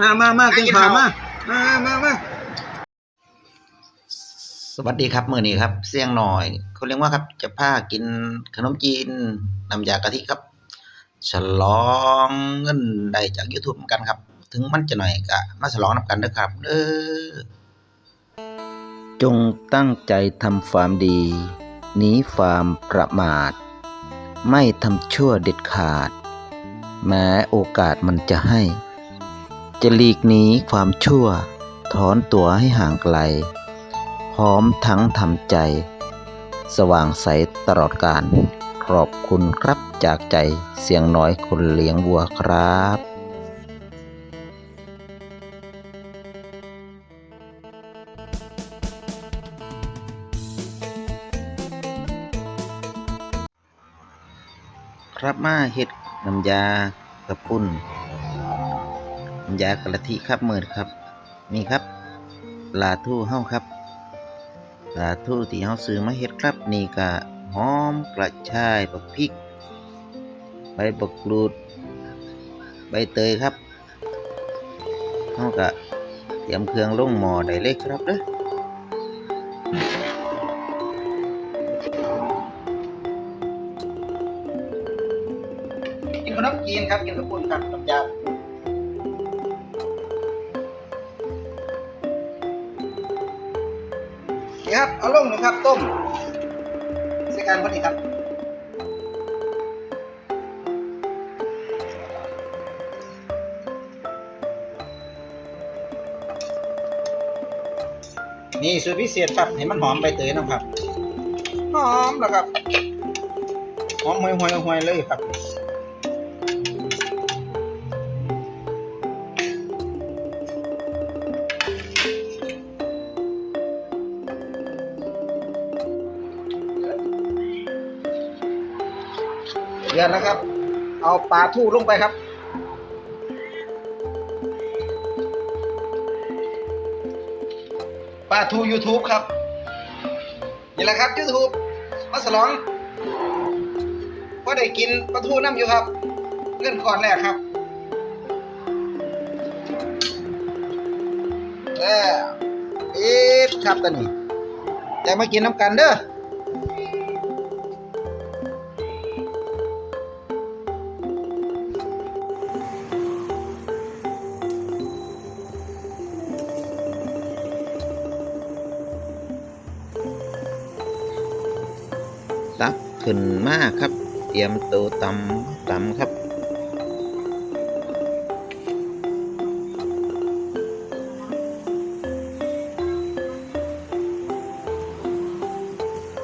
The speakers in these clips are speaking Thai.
มามามากินข้าวมามามามาสวัสดีครับมื้อนี้ครับ เสียงหน่อยเขาเรียกว่าครับ จะพากินขนมจีนน้ำยากะทิครับ ฉลองเงินได้จาก YouTube เหมือนกันครับ ถึงมันจะหน่อยก็มาฉลองนำกันเด้อครับเด้อจงตั้งใจทำความดี หนีความประมาท ไม่ทำชั่วเด็ดขาด แม้โอกาสมันจะให้ จะหลีกหนีความชั่ว ถอนตัวให้ห่างไกล พร้อมทั้งทำใจ สว่างใสตลอดกาลขอบคุณครับจากใจเสียงน้อยคนเลี้ยงวัวครับครับมาเฮ็ดน้ำยากระปุ้น ยากะทิครับมือครับ นี่ครับลาทูเฮาครับลาทูที่เฮาซื้อมาเฮ็ดครับ นี่ก็หอมกระชายบักพริก ใบบักกรูด ใบเตยครับเฮาก็เตรียมเครื่องลงหม้อได้เลยครับเด้อกินขนมจีนครับกินกระปุ้นครับน้ำยา นี่ครับ เอาลงนะครับ ต้มใส่กันพอดีครับนี่สูตรพิเศษครับให้มันหอมใบเตยนะครับหอมแล้วครับหอมห่วยห่วยหวยเลยครับ เดือนแล้วครับ เอาปลาทูลงไปครับ ปลาทู YouTube ครับ นี่แหละครับ YouTube มาสลองก็ได้กินปลาทูน้ำอยู่ครับ เงินก่อนแรกครับเอออีดครับตอนนี้แต่มากินน้ำกันเด้อ ขึ้นมาครับ เตรียมตัวตำตำครับ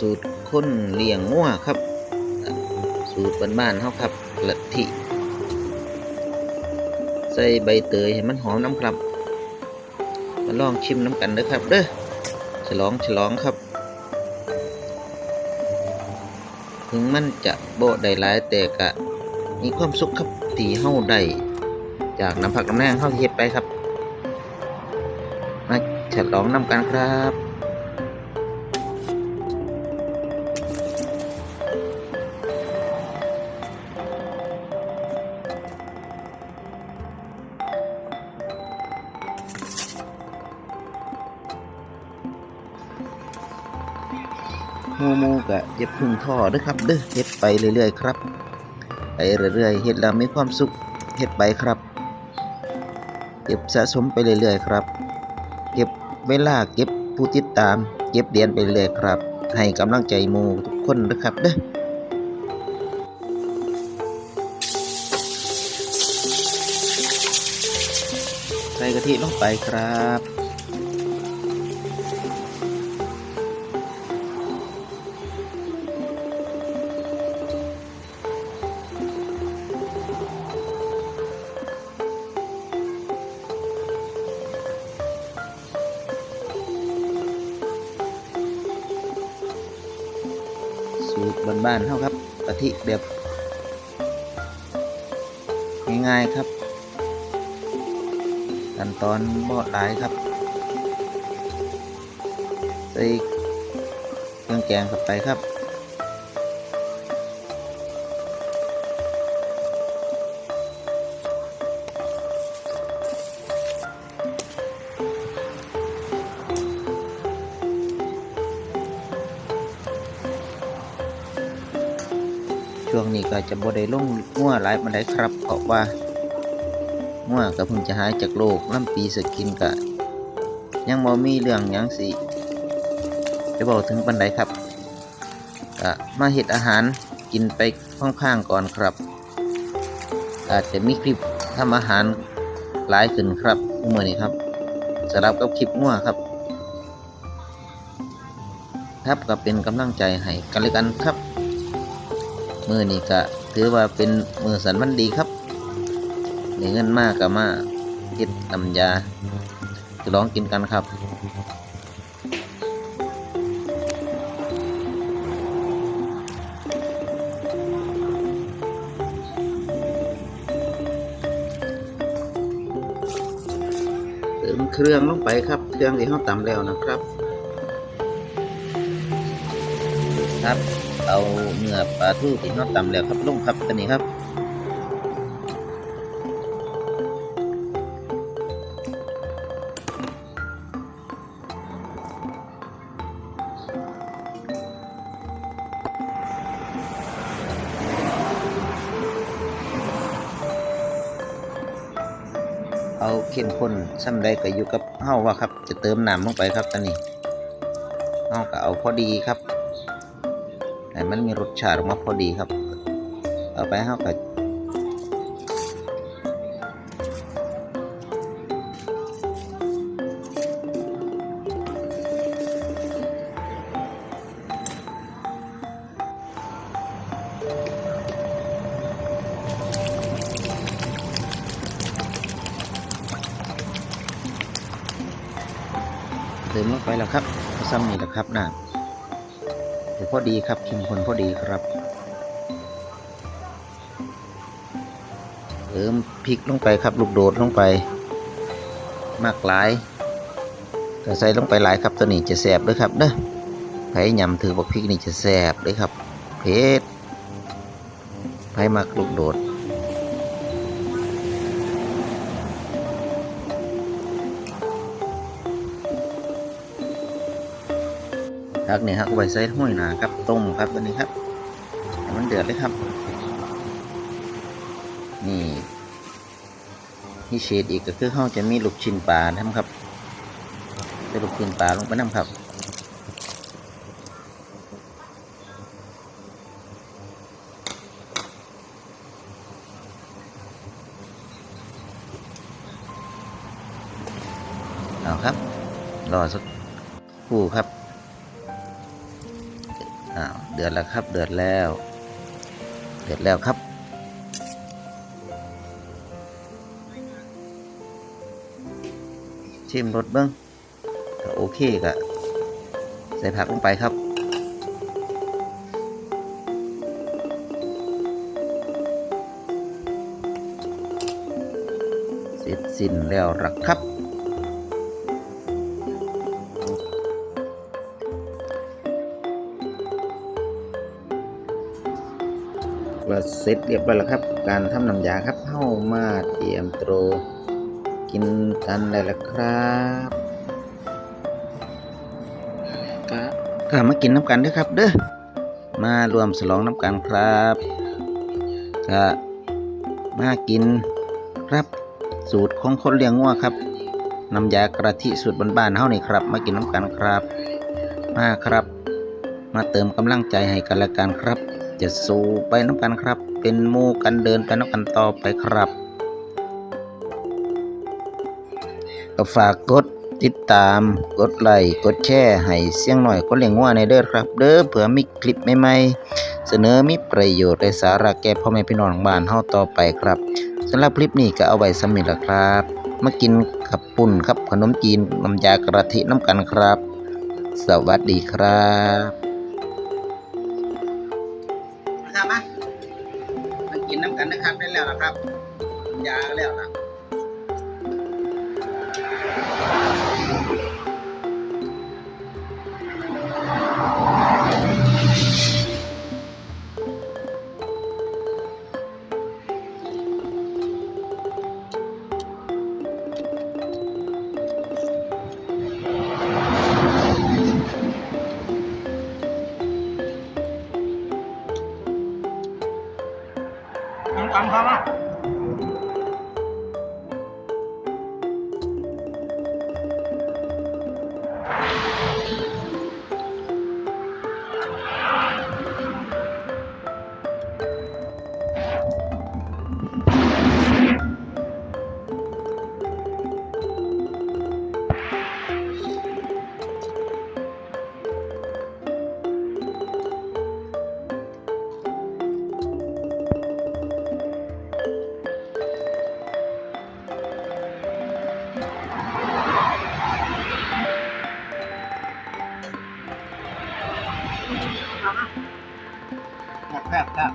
สูตรคนเลี้ยงงัวครับ สูตรบ้านๆเฮาครับละทิใส่ใบเตยให้มันหอมน้ำครับ มาลองชิมน้ำกันเด้อครับเด้อฉลองฉลองครับ ถึงมันจะโบได้หลายแต่กะมีความสุขครับตีเฮาได้จากน้ำผักน้ำแรงเฮาเฮ็ดไปครับ มาฉลองน้ำกันครับ มูมูกะอย่าพึ่งท้อเด้อครับเด้อเฮ็ดไปเรื่อยๆครับไปเรื่อยๆเฮ็ดแล้วมีความสุขเฮ็ดไปครับเก็บสะสมไปเรื่อยๆครับ เก็บเวลาเก็บผู้ติดตาม เก็บเหรียญไปเรื่อยๆครับ ให้กำลังใจมู่ทุกคนนะครับเด้อใส่กะทิลงไปครับ สูตรบ้านๆเท่าครับกะทิแบบง่ายๆครับขั้นตอนบอดหลายครับใส่เครื่องแกงเข้าไปครับ ช่วงนี้ก็จะบ่ได้ลงงัวหลายปานใดครับเพราะว่างัวก็เพิ่งจะหายจากโรคลำปีสกินก็ยังบ่มีเรื่องหยังสิจะบอกถึงปานใดครับก็มาเฮ็ดอาหารกินไปข้างๆก่อนครับ อาจจะมีคลิปทำอาหารหลายขึ้นครับเมื่อนี้ครับสำหรับกับคลิปงัวครับครับก็เป็นกำลังใจให้กันเลยกันครับ มือนี้ก็ถือว่าเป็นมือสันวันดีครับมีเงินมากกับมาเฮ็ดน้ำยาจะลองกินกันครับเติมเครื่องลงไปครับ เครื่องที่เราตำแล้วนะครับ ครับ เอาเนื้อปลาทูที่เราตำแล้วครับลงครับตัวนี้ครับเอาเข้มข้นซ้ำใดก็อยู่กับเฮาว่าครับ จะเติมน้ำลงไปครับตอนนี้เฮาก็เอาพอดีครับ มันมีรสชาติออกมาพอดีครับ เอาไปเฮาก็เติมลงไปแล้วครับซ้ำนี่แหละครับน้ำ ถือพอดีครับเข้มข้นพอดีครับเติมพริกลงไปครับ ลูกโดดลงไป มากหลายถ้าใส่ลงไปหลายครับตัวนี้จะแสบด้วยครับเด้อไผยำถือบอกพริกนี่จะแสบเลยครับเผ็ดไผมักลูกโดด ผักนี่ครับไว้ใส่ห้อยหนาครับต้มครับตัวนี้ครับมันเดือดเลยครับ นี่ที่เชดอีกก็คือเขาจะมีลูกชิ้นปลานะครับใส่ลูกชิ้นปลาลงไปน้ำครับเอาครับ รอสักครู่ครับ อ้าวเดือดแล้วครับ เดือดแล้ว เดือดแล้วครับ ชิมรสเบิ้งถ้าโอเคก็ใส่ผักลงไปครับเสร็จสิ้นแล้วละครับ เสร็จเรียบร้อยแล้วครับ การทำน้ำยาครับเข้ามาเตรียมโตรกินกันได้แล้วครับก็ก็มากินน้ำกันด้วยครับ เด้อมารวมฉลองน้ำกันครับก็มากินครับสูตรของคนเลี้ยงงัวครับน้ำยากระทิสูตรบ้านๆเฮานี่ครับ มากินน้ำกันครับ มาครับ มาเติมกำลังใจให้กันและกันครับ จะสู้ไปน้ำกันครับ เป็นหมู่กันเดินไปน้ำกันต่อไปครับ ก็ฝากกดติดตามกดไลค์กดแชร์ให้เสียงหน่อยคนเลี้ยงวัวในเด้อครับ เด้อเผื่อมีคลิปใหม่ๆเสนอมีประโยชน์และสาระแก่พ่อแม่พี่น้องบ้านเฮาต่อไปครับสำหรับคลิปนี้ก็เอาไว้สำนึกละครับมากินกับปุ่นครับขนมจีนน้ำยากระทิน้ำกันครับ สวัสดีครับ 干不了 หมดแพทย์ครับ